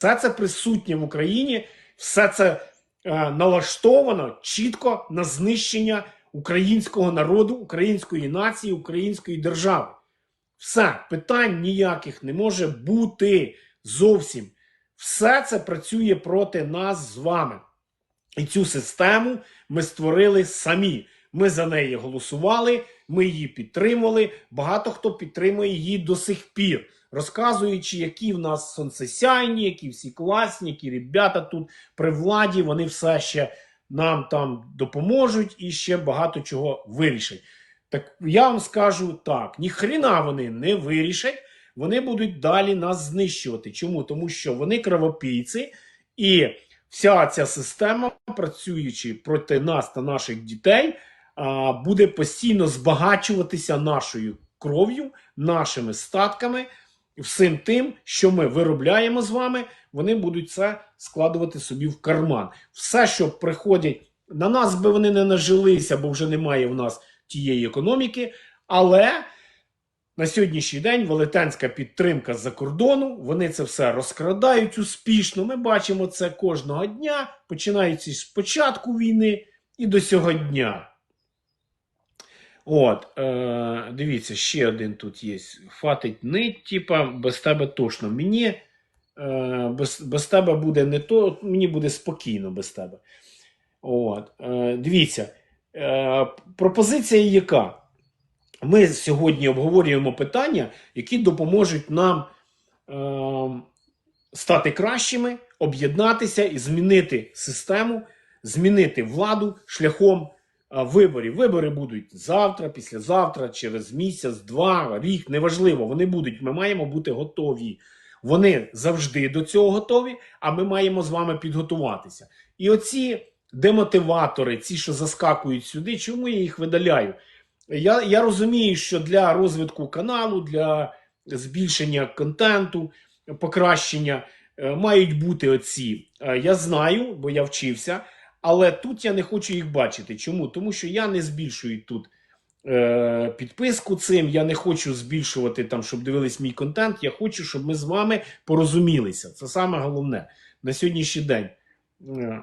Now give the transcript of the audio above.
Все це присутнє в Україні, все це е, налаштовано чітко на знищення українського народу, української нації, української держави. Все, питань ніяких не може бути зовсім. Все це працює проти нас з вами. І цю систему ми створили самі. Ми за неї голосували, ми її підтримували. Багато хто підтримує її до сих пір, розказуючи, які в нас сонцесяйні, які всі класні, які ребята тут при владі, вони все ще нам там допоможуть і ще багато чого вирішать. Так я вам скажу так: ніхрена вони не вирішать, вони будуть далі нас знищувати. Чому? Тому що вони кровопійці, і вся ця система, працюючи проти нас та наших дітей, буде постійно збагачуватися нашою кров'ю, нашими статками, всім тим, що ми виробляємо з вами, вони будуть це складувати собі в карман. Все, що приходять на нас, би вони не нажилися, бо вже немає в нас тієї економіки. Але на сьогоднішній день велетенська підтримка з-за кордону. Вони це все розкрадають успішно. Ми бачимо це кожного дня, починаючи з початку війни і до сього дня. От, е, дивіться, ще один тут є. Хватить нить, типа, без тебе точно. Мені е, без, без тебе буде не то, мені буде спокійно без тебе. От, е, дивіться, е, пропозиція яка? Ми сьогодні обговорюємо питання, які допоможуть нам е, стати кращими, об'єднатися і змінити систему, змінити владу шляхом виборів. Вибори будуть завтра, післязавтра, через місяць, два, рік, неважливо. Вони будуть. Ми маємо бути готові. Вони завжди до цього готові, а ми маємо з вами підготуватися. І оці демотиватори, ці, що заскакують сюди, чому я їх видаляю? Я, я розумію, що для розвитку каналу, для збільшення контенту, покращення е, мають бути оці. Е, Я знаю, бо я вчився, але тут я не хочу їх бачити. Чому? Тому що я не збільшую тут е, підписку цим, я не хочу збільшувати там, щоб дивились мій контент. Я хочу, щоб ми з вами порозумілися. Це саме головне на сьогоднішній день. Е,